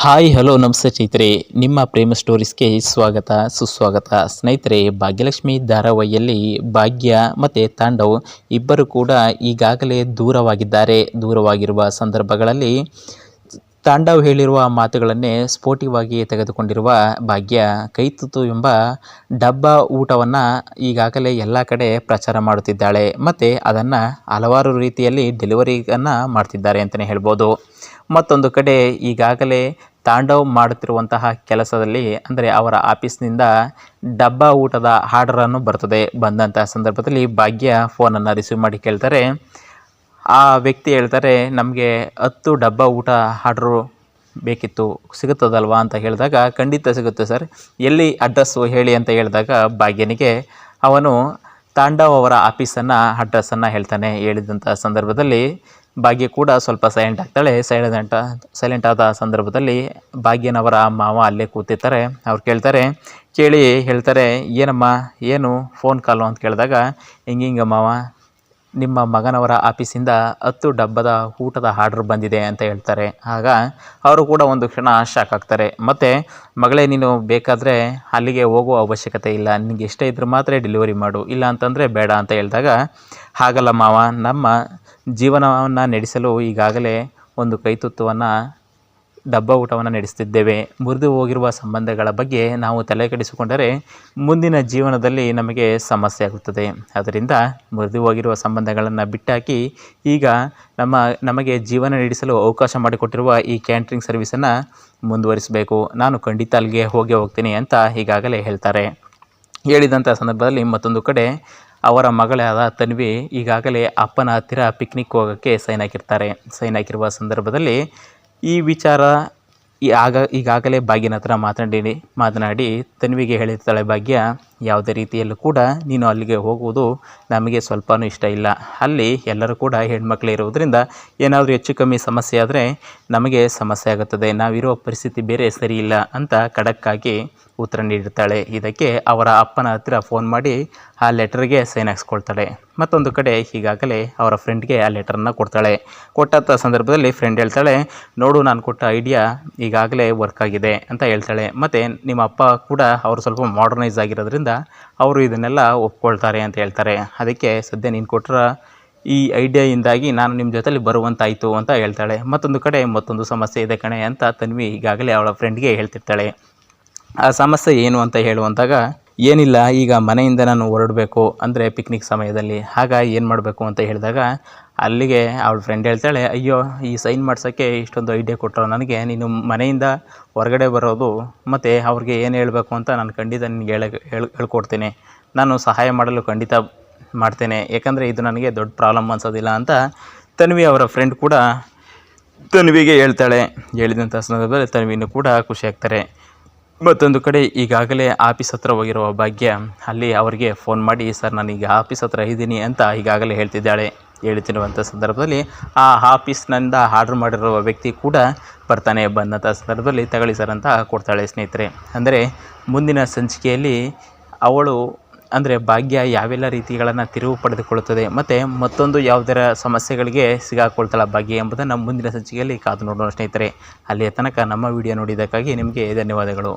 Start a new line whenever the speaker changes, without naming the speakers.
Hi, hello, ನಮಸ್ತೆ ಸ್ನೇಹಿತರೆ. ನಿಮ್ಮ ಪ್ರೇಮ ಸ್ಟೋರೀಸ್ಗೆ ಸ್ವಾಗತ, ಸುಸ್ವಾಗತ. ಸ್ನೇಹಿತರೆ, ಭಾಗ್ಯಲಕ್ಷ್ಮಿ ಧಾರಾವಾಹಿಯಲ್ಲಿ ಭಾಗ್ಯ ಮತ್ತು ತಾಂಡವ್ ಇಬ್ಬರು ಕೂಡ ಈಗಾಗಲೇ ದೂರವಾಗಿದ್ದಾರೆ. ದೂರವಾಗಿರುವ ಸಂದರ್ಭಗಳಲ್ಲಿ ತಾಂಡವ್ ಹೇಳಿರುವ ಮಾತುಗಳನ್ನೇ ಸ್ಫೋಟಿವಾಗಿ ತೆಗೆದುಕೊಂಡಿರುವ ಭಾಗ್ಯ ಕೈತುತು ಎಂಬ ಡಬ್ಬ ಊಟವನ್ನು ಈಗಾಗಲೇ ಎಲ್ಲ ಕಡೆ ಪ್ರಚಾರ ಮಾಡುತ್ತಿದ್ದಾಳೆ. ಮತ್ತು ಅದನ್ನು ಹಲವಾರು ರೀತಿಯಲ್ಲಿ ಡೆಲಿವರಿಯನ್ನು ಮಾಡ್ತಿದ್ದಾರೆ ಅಂತಲೇ ಹೇಳ್ಬೋದು. ಮತ್ತೊಂದು ಕಡೆ ಈಗಾಗಲೇ ತಾಂಡವ್ ಮಾಡುತ್ತಿರುವಂತಹ ಕೆಲಸದಲ್ಲಿ ಅಂದರೆ ಅವರ ಆಫೀಸ್ನಿಂದ ಡಬ್ಬ ಊಟದ ಆರ್ಡರನ್ನು ಬರ್ತದೆ. ಬಂದಂತಹ ಸಂದರ್ಭದಲ್ಲಿ ಭಾಗ್ಯ ಫೋನನ್ನು ರಿಸೀವ್ ಮಾಡಿ ಕೇಳ್ತಾರೆ. ಆ ವ್ಯಕ್ತಿ ಹೇಳ್ತಾರೆ, ನಮಗೆ ಹತ್ತು ಡಬ್ಬ ಊಟ ಆರ್ಡ್ರು ಬೇಕಿತ್ತು, ಸಿಗುತ್ತದಲ್ವಾ? ಅಂತ ಹೇಳಿದಾಗ, ಖಂಡಿತ ಸಿಗುತ್ತೆ ಸರ್. ಎಲ್ಲಿ ಅಡ್ರೆಸ್ಸು ಹೇಳಿ ಅಂತ ಹೇಳಿದಾಗ ಭಾಗ್ಯನಿಗೆ ಅವನು ತಾಂಡವ್ ಅವರ ಆಫೀಸನ್ನು ಅಡ್ರೆಸ್ಸನ್ನು ಹೇಳ್ತಾನೆ. ಹೇಳಿದಂಥ ಸಂದರ್ಭದಲ್ಲಿ ಭಾಗ್ಯ ಕೂಡ ಸ್ವಲ್ಪ ಸೈಲೆಂಟ್ ಆಗ್ತಾಳೆ. ಸೈಲೆಂಟ್ ಸೈಲೆಂಟ್ ಆದ ಸಂದರ್ಭದಲ್ಲಿ ಭಾಗ್ಯನವರ ಮಾವ ಅಲ್ಲೇ ಕೂತಿರ್ತಾರೆ. ಅವ್ರು ಕೇಳ್ತಾರೆ, ಕೇಳಿ, ಹೇಳ್ತಾರೆ, ಏನಮ್ಮ, ಏನು ಫೋನ್ ಕಾಲು ಅಂತ ಕೇಳಿದಾಗ ಹಿಂಗಿಂಗ ಮಾವ, ನಿಮ್ಮ ಮಗನವರ ಆಫೀಸಿಂದ ಹತ್ತು ಡಬ್ಬದ ಊಟದ ಆರ್ಡ್ರ್ ಬಂದಿದೆ ಅಂತ ಹೇಳ್ತಾರೆ. ಆಗ ಅವರು ಕೂಡ ಒಂದು ಕ್ಷಣ ಶಾಕ್ ಆಗ್ತಾರೆ. ಮತ್ತು, ಮಗಳೇ, ನೀನು ಬೇಕಾದರೆ ಅಲ್ಲಿಗೆ ಹೋಗುವ ಅವಶ್ಯಕತೆ ಇಲ್ಲ. ನಿನಗೆ ಎಷ್ಟೇ ಇದ್ರೂ ಮಾತ್ರ ಡೆಲಿವರಿ ಮಾಡು. ಇಲ್ಲ ಅಂತಂದರೆ ಬೇಡ ಅಂತ ಹೇಳಿದಾಗ, ಹಾಗಲ್ಲ ಮಾವ, ನಮ್ಮ ಜೀವನವನ್ನು ನಡೆಸಲು ಈಗಾಗಲೇ ಒಂದು ಕೈತುತ್ತವನ್ನು ಡಬ್ಬ ಊಟವನ್ನು ನಡೆಸ್ತಿದ್ದೇವೆ. ಮುರಿದು ಹೋಗಿರುವ ಸಂಬಂಧಗಳ ಬಗ್ಗೆ ನಾವು ತಲೆ ಕೆಡಿಸಿಕೊಂಡರೆ ಮುಂದಿನ ಜೀವನದಲ್ಲಿ ನಮಗೆ ಸಮಸ್ಯೆ ಆಗುತ್ತದೆ. ಅದರಿಂದ ಮುರಿದು ಹೋಗಿರುವ ಸಂಬಂಧಗಳನ್ನು ಬಿಟ್ಟಾಕಿ ಈಗ ನಮ್ಮ, ನಮಗೆ ಜೀವನ ನಡೆಸಲು ಅವಕಾಶ ಮಾಡಿಕೊಟ್ಟಿರುವ ಈ ಕ್ಯಾಂಟ್ರಿಂಗ್ ಸರ್ವಿಸನ್ನು ಮುಂದುವರಿಸಬೇಕು. ನಾನು ಖಂಡಿತ ಅಲ್ಲಿಗೆ ಹೋಗಿ ಹೋಗ್ತೀನಿ ಅಂತ ಈಗಾಗಲೇ ಹೇಳ್ತಾರೆ. ಹೇಳಿದಂಥ ಸಂದರ್ಭದಲ್ಲಿ ಮತ್ತೊಂದು ಕಡೆ ಅವರ ಮಗಳಾದ ತನ್ವಿ ಈಗಾಗಲೇ ಅಪ್ಪನ ಹತ್ತಿರ ಪಿಕ್ನಿಕ್ ಹೋಗೋಕ್ಕೆ ಸೈನ್ ಹಾಕಿರ್ತಾರೆ. ಸೈನ್ ಹಾಕಿರುವ ಸಂದರ್ಭದಲ್ಲಿ ಈ ವಿಚಾರ ಆಗ ಈಗಾಗಲೇ ಭಾಗ್ಯನ ಹತ್ರ ಮಾತನಾಡಿ ಮಾತನಾಡಿ ತನ್ವಿಗೆ ಹೇಳಿರ್ತಾಳೆ ಭಾಗ್ಯ ಯಾವುದೇ ರೀತಿಯಲ್ಲೂ ಕೂಡ ನೀನು ಅಲ್ಲಿಗೆ ಹೋಗುವುದು ನಮಗೆ ಸ್ವಲ್ಪನೂ ಇಷ್ಟ ಇಲ್ಲ. ಅಲ್ಲಿ ಎಲ್ಲರೂ ಕೂಡ ಹೆಣ್ಮಕ್ಳು ಇರುವುದರಿಂದ ಏನಾದರೂ ಹೆಚ್ಚು ಕಮ್ಮಿ ಸಮಸ್ಯೆ ಆದರೆ ನಮಗೆ ಸಮಸ್ಯೆ ಆಗುತ್ತದೆ. ನಾವಿರೋ ಪರಿಸ್ಥಿತಿ ಬೇರೆ ಸರಿಯಿಲ್ಲ ಅಂತ ಖಡಕ್ಕಾಗಿ ಉತ್ತರ ನೀಡುತ್ತಾಳೆ ಇದಕ್ಕೆ ಅವರ ಅಪ್ಪನ ಹತ್ತಿರ ಫೋನ್ ಮಾಡಿ ಆ ಲೆಟರ್ಗೆ ಸೈನ್ ಹಾಕ್ಸ್ಕೊಳ್ತಾಳೆ. ಮತ್ತೊಂದು ಕಡೆ ಈಗಾಗಲೇ ಅವರ ಫ್ರೆಂಡ್ಗೆ ಆ ಲೆಟರನ್ನು ಕೊಡ್ತಾಳೆ. ಕೊಟ್ಟಂಥ ಸಂದರ್ಭದಲ್ಲಿ ಫ್ರೆಂಡ್ ಹೇಳ್ತಾಳೆ, ನೋಡು, ನಾನು ಕೊಟ್ಟ ಐಡಿಯಾ ಈಗಾಗಲೇ ವರ್ಕ್ ಆಗಿದೆ ಅಂತ ಹೇಳ್ತಾಳೆ. ಮತ್ತು ನಿಮ್ಮ ಅಪ್ಪ ಕೂಡ ಅವರು ಸ್ವಲ್ಪ ಮಾಡರ್ನೈಸ್ ಆಗಿರೋದ್ರಿಂದ ಅವರು ಇದನ್ನೆಲ್ಲ ಒಪ್ಕೊಳ್ತಾರೆ ಅಂತ ಹೇಳ್ತಾರೆ. ಅದಕ್ಕೆ ಸದ್ಯ ನೀನು ಕೊಟ್ಟರ ಈ ಐಡಿಯಾಯಿಂದಾಗಿ ನಾನು ನಿಮ್ಮ ಜೊತೆಲಿ ಬರುವಂತಾಯಿತು ಅಂತ ಹೇಳ್ತಾಳೆ. ಮತ್ತೊಂದು ಕಡೆ ಮತ್ತೊಂದು ಸಮಸ್ಯೆ ಇದೆ ಕಣೆ ಅಂತ ತನ್ವಿ ಈಗಾಗಲೇ ಅವಳ ಫ್ರೆಂಡ್ಗೆ ಹೇಳ್ತಿರ್ತಾಳೆ. ಆ ಸಮಸ್ಯೆ ಏನು ಅಂತ ಹೇಳುವಂತಾಗ, ಏನಿಲ್ಲ, ಈಗ ಮನೆಯಿಂದ ನಾನು ಹೊರಡಬೇಕು, ಅಂದರೆ ಪಿಕ್ನಿಕ್ ಸಮಯದಲ್ಲಿ. ಆಗ ಏನು ಮಾಡಬೇಕು ಅಂತ ಹೇಳಿದಾಗ ಅಲ್ಲಿಗೆ ಅವಳ ಫ್ರೆಂಡ್ ಹೇಳ್ತಾಳೆ, ಅಯ್ಯೋ, ಈ ಸೈನ್ ಮಾಡ್ಸೋಕ್ಕೆ ಇಷ್ಟೊಂದು ಐಡಿಯಾ ಕೊಟ್ಟರು ನನಗೆ ನೀನು ಮನೆಯಿಂದ ಹೊರಗಡೆ ಬರೋದು ಮತ್ತು ಅವ್ರಿಗೆ ಏನು ಹೇಳಬೇಕು ಅಂತ ನಾನು ಖಂಡಿತ ನಿನಗೆ ಹೇಳ, ಹೇಳಿ, ಹೇಳ್ಕೊಡ್ತೀನಿ. ನಾನು ಸಹಾಯ ಮಾಡಲು ಖಂಡಿತ ಮಾಡ್ತೇನೆ. ಯಾಕಂದರೆ ಇದು ನನಗೆ ದೊಡ್ಡ ಪ್ರಾಬ್ಲಮ್ ಅನ್ಸೋದಿಲ್ಲ ಅಂತ ತನ್ವಿ ಅವರ ಫ್ರೆಂಡ್ ಕೂಡ ತನ್ವಿಗೆ ಹೇಳ್ತಾಳೆ. ಹೇಳಿದಂಥ ಸಂದರ್ಭದಲ್ಲಿ ತನ್ವಿನೂ ಕೂಡ ಖುಷಿಯಾಗ್ತಾರೆ ಮತ್ತೊಂದು ಕಡೆ ಈಗಾಗಲೇ ಆಫೀಸ್ ಹತ್ರ ಹೋಗಿರುವ ಭಾಗ್ಯ ಅಲ್ಲಿ ಅವರಿಗೆ ಫೋನ್ ಮಾಡಿ, ಸರ್, ನಾನೀಗ ಆಫೀಸ್ ಹತ್ರ ಇದ್ದೀನಿ ಅಂತ ಈಗಾಗಲೇ ಹೇಳ್ತಿದ್ದಾಳೆ. ಹೇಳ್ತಿರುವಂಥ ಸಂದರ್ಭದಲ್ಲಿ ಆ ಆಫೀಸ್ನಿಂದ ಆರ್ಡ್ರ್ ಮಾಡಿರುವ ವ್ಯಕ್ತಿ ಕೂಡ ಬರ್ತಾನೆ ಬಂದಂಥ ಸಂದರ್ಭದಲ್ಲಿ ತಗೊಳ್ಳಿ ಸರ್ ಅಂತ ಕೊಡ್ತಾಳೆ ಸ್ನೇಹಿತರೆ. ಅಂದರೆ ಮುಂದಿನ ಸಂಚಿಕೆಯಲ್ಲಿ ಅವಳು ಅಂದರೆ ಭಾಗ್ಯ ಯಾವೆಲ್ಲ ರೀತಿಗಳನ್ನು ತಿರುವು ಪಡೆದುಕೊಳ್ಳುತ್ತದೆ ಮತ್ತು ಮತ್ತೊಂದು ಯಾವುದರ ಸಮಸ್ಯೆಗಳಿಗೆ ಸಿಗಾಕೊಳ್ತಾಳೆ ಭಾಗ್ಯ ಎಂಬುದನ್ನು ಮುಂದಿನ ಸಂಚಿಕೆಯಲ್ಲಿ ಕಾದು ನೋಡೋಣ ಸ್ನೇಹಿತರೆ. ಅಲ್ಲಿಯ ತನಕ ನಮ್ಮ ವಿಡಿಯೋ ನೋಡಿದ್ದಕ್ಕಾಗಿ ನಿಮಗೆ ಧನ್ಯವಾದಗಳು.